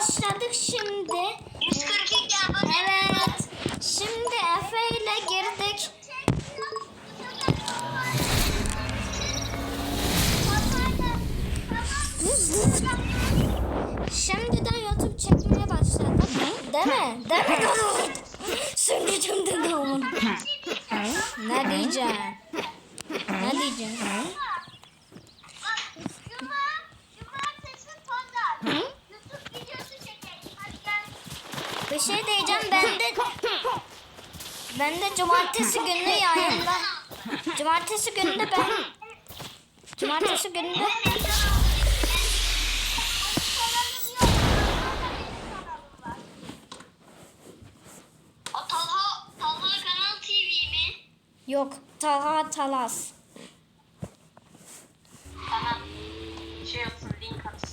başladık şimdi. 142 abone. Evet. Şimdi Efe ile girdik. Şimdi de YouTube çekmeye başladık. Değil mi? Değil mi Davut? Şimdi şimdi Davut. Ne diyeceğim? Ne diyeceğim? Bir şey diyeceğim ben de ben de cumartesi günü yayında cumartesi günü de ben cumartesi günü de yok Taha Talas. Tamam. Şey yapsın, link atsın.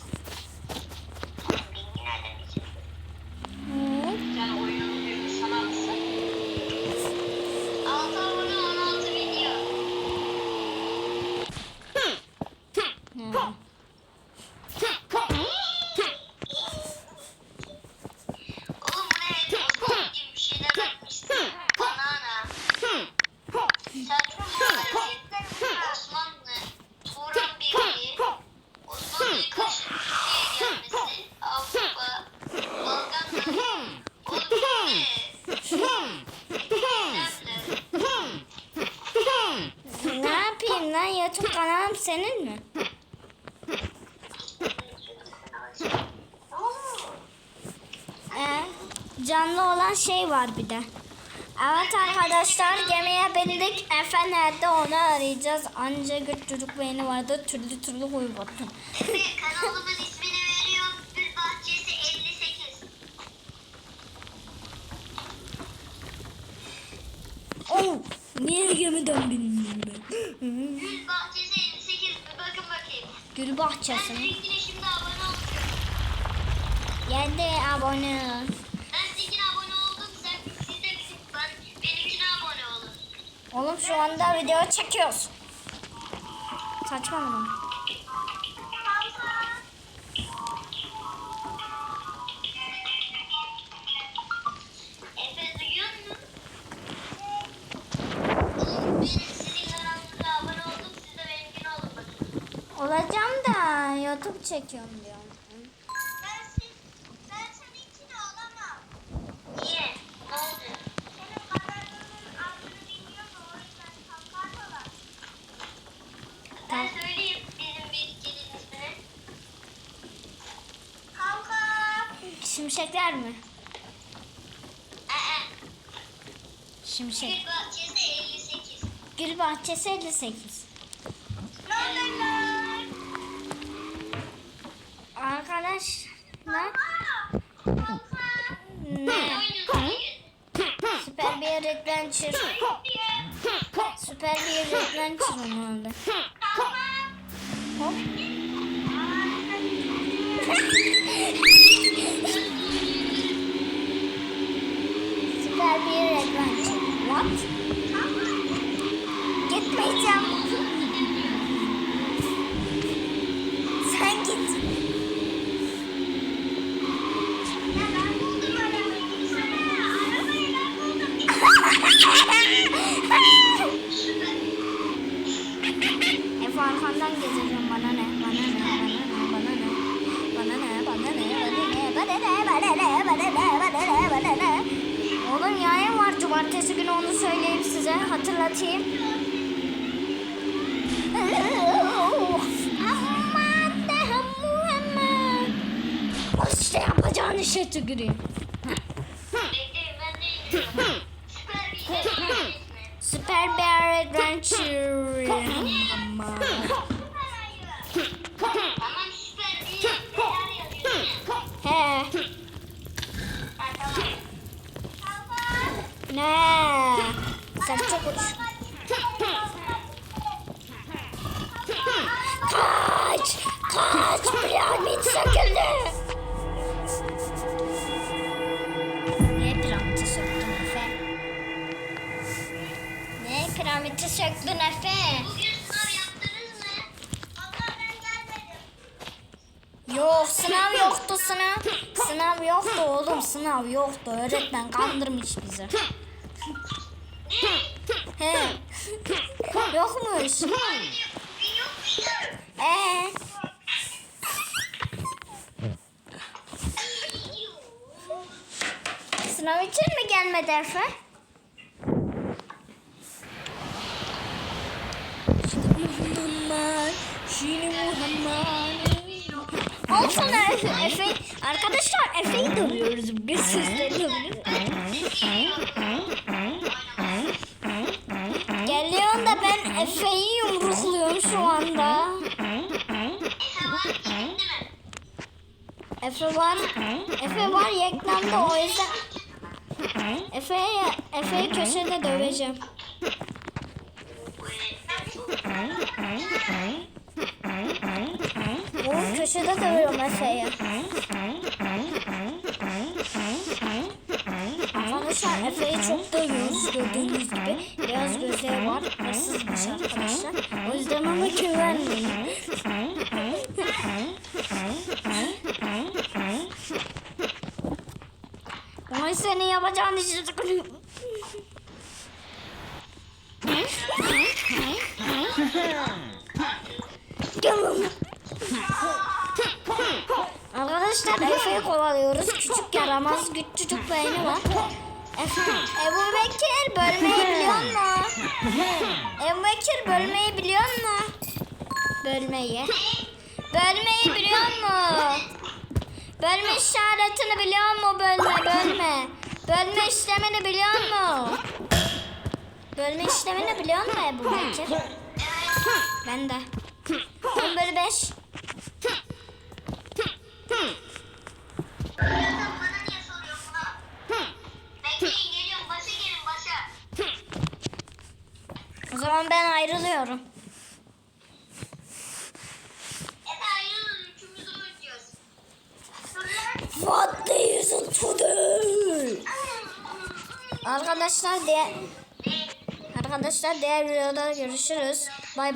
Yapayım lan YouTube kanalım senin mi? Ee, canlı olan şey var bir de. Evet arkadaşlar gemiye bindik. Efe nerede onu arayacağız. Anca güç çocuk beyni vardı. Türlü türlü huy battım. Efe kanalımın ismini veriyorum. Gül Bahçesi 58. Oh, niye gemiden bindim ben? Gül Bahçesi 58. Bir bakın bakayım. Gül Ben bahçesi. linkine şimdi abone oldum. Yedi abone. Ben sizinkine abone oldum. Sen, siz de bizim, ben, benimkine abone olun. Oğlum şu anda video çekiyoruz. Saçmalama. YouTube çekiyorum diyor. Ben, sen, ben senin için olamam. Niye? Oldu. Ben söyleyeyim bizim bir gelinize. diyorum. Şimşekler mi? Aa. Şimşek. Gül bahçesi 58. Gül bahçesi 58. La la la. Arkadaşlar ne? Süper bir adventure. Süper bir adventure oldu? Hop. Hatırlatayım. Aman de Muhammed. İşte yapacağın işe tüküreyim. Kaç! Piramit söküldü! Niye piramidi söktün Efe? Ne piramidi söktün Efe? Bugün sınav yaptınız mı? Valla ben gelmedim. Yok sınav yoktu sınav. Sınav yoktu oğlum sınav yoktu. Öğretmen kandırmış bizi. He. Yokmuş. Bir yok muydu? Ee, sınav için mi gelmedi Efe? Olsun Efe. Arkadaşlar Efe'yi dövüyoruz bugün sizlerle Geliyorsun da ben Efe'yi yumrukluyorum şu anda. Efe var? Efe var. Efe var yeklemde o yüzden. Efe'yi Efe'yi köşede döveceğim. O köşede dövüyorum Efe'yi. Arkadaşlar Efe'yi çok dövüyoruz gördüğünüz gibi. Beyaz gözleri var. Hırsızmış arkadaşlar. O yüzden ona güvenmeyin. Ay senin yapacağın işi Gel lan. Arkadaşlar Efe'yi kovalıyoruz. Küçük yaramaz, küçücük beyni var. Efe, Ebu Bekir bölmeyi biliyor mu? Ebu Bekir bölmeyi biliyor mu? Bölmeyi. Bölmeyi biliyor mu? Bölme işaretini biliyor mu? Bölme, bölme. Bölme işlemini biliyor mu? Bölme işlemini biliyor mu Ebu Bekir? Ben de. 10 bölü 5. Arkadaşlar diğer Arkadaşlar diğer videoda görüşürüz. Bay bay.